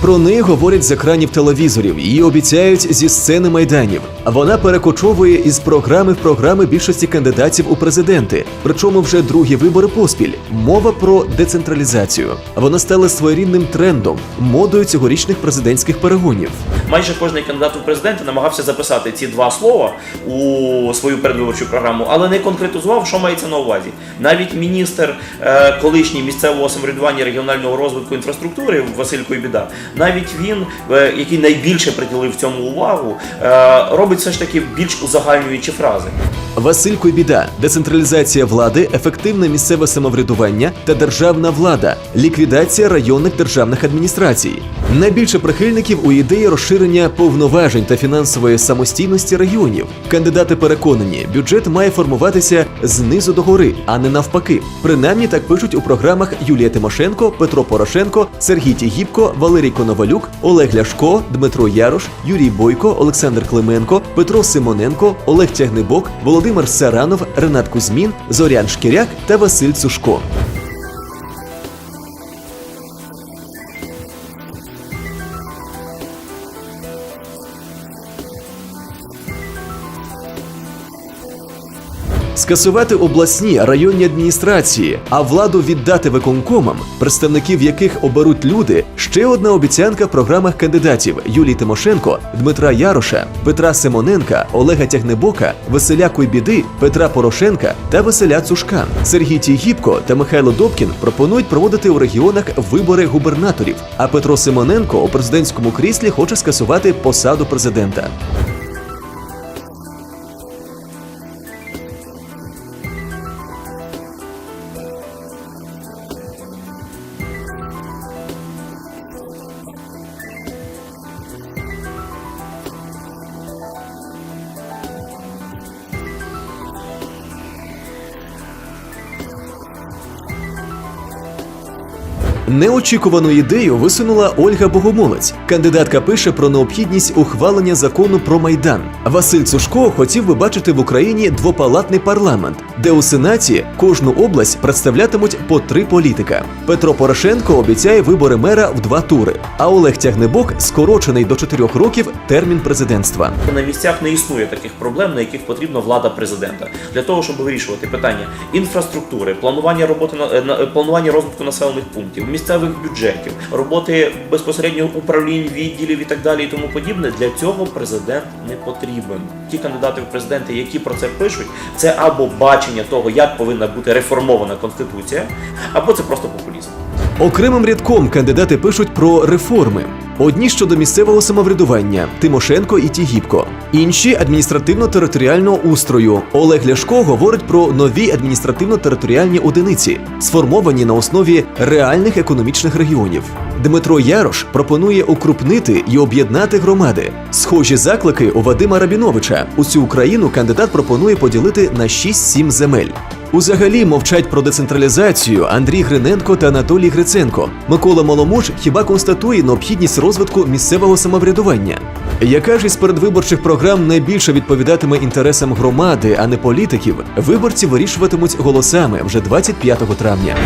Про неї говорять з екранів телевізорів, її обіцяють зі сцени майданів. Вона перекочовує із програми в програми більшості кандидатів у президенти. Причому вже другі вибори поспіль. Мова про децентралізацію. Вона стала своєрідним трендом, модою цьогорічних президентських перегонів. Майже кожний кандидат у президенти намагався записати ці два слова у свою передвиборчу програму, але не конкретизував, що мається на увазі. Навіть міністр е, колишній місцевого самоврядування регіонального розвитку інфраструктури Василь Койбіда, навіть він, е, який найбільше приділив цьому увагу, е, робить все ж таки більш узагальнюючі фрази. Василь Койбіда, децентралізація влади, ефективне місцеве самоврядування та державна влада, ліквідація районних державних адміністрацій. Найбільше прихильників у ідеї розширення повноважень та фінансової самостійності регіонів. Кандидати переконані, бюджет має формуватися знизу до гори, а не навпаки. Принаймні так пишуть у програмах Юлія Тимошенко, Петро Порошенко, Сергій Тігіпко, Валерій Коновалюк, Олег Ляшко, Дмитро Ярош, Юрій Бойко, Олександр Клименко, Петро Симоненко, Олег Тягнебок, Володимир Саранов, Ренат Кузьмін, Зорян Шкіряк та Василь Цушко. Скасувати обласні районні адміністрації, а владу віддати виконкомам, представників яких оберуть люди. Ще одна обіцянка в програмах кандидатів Юлії Тимошенко, Дмитра Яроша, Петра Симоненка, Олега Тягнебока, Василя Куйбіди, Петра Порошенка та Василя Цушка. Сергій Тігіпко та Михайло Добкін пропонують проводити у регіонах вибори губернаторів. А Петро Симоненко у президентському кріслі хоче скасувати посаду президента. Неочікувану ідею висунула Ольга Богомолець. Кандидатка пише про необхідність ухвалення закону про майдан. Василь Цушко хотів би бачити в Україні двопалатний парламент, де у сенаті кожну область представлятимуть по три політика. Петро Порошенко обіцяє вибори мера в два тури. А Олег Тягнебок скорочений до чотирьох років термін президентства. На місцях не існує таких проблем, на яких потрібна влада президента для того, щоб вирішувати питання інфраструктури, планування роботи на, е, е, планування розвитку населених пунктів, місцевих бюджетів, роботи безпосередньо управлінь, відділів і так далі, і тому подібне. Для цього президент не потрібен. Ті кандидати в президенти, які про це пишуть, це або бачення того, як повинна бути реформована конституція, або це просто популізм. Окремим рядком кандидати пишуть про реформи. Одні щодо місцевого самоврядування Тимошенко і Тігіпко, інші адміністративно-територіального устрою. Олег Ляшко говорить про нові адміністративно-територіальні одиниці, сформовані на основі реальних економічних регіонів. Дмитро Ярош пропонує укрупнити і об'єднати громади. Схожі заклики у Вадима Рабіновича. Усю Україну кандидат пропонує поділити на 6-7 земель. Узагалі мовчать про децентралізацію Андрій Гриненко та Анатолій Гриценко. Микола Маломуж хіба констатує необхідність розвитку місцевого самоврядування. Яка ж із передвиборчих програм найбільше відповідатиме інтересам громади, а не політиків, виборці вирішуватимуть голосами вже 25 травня.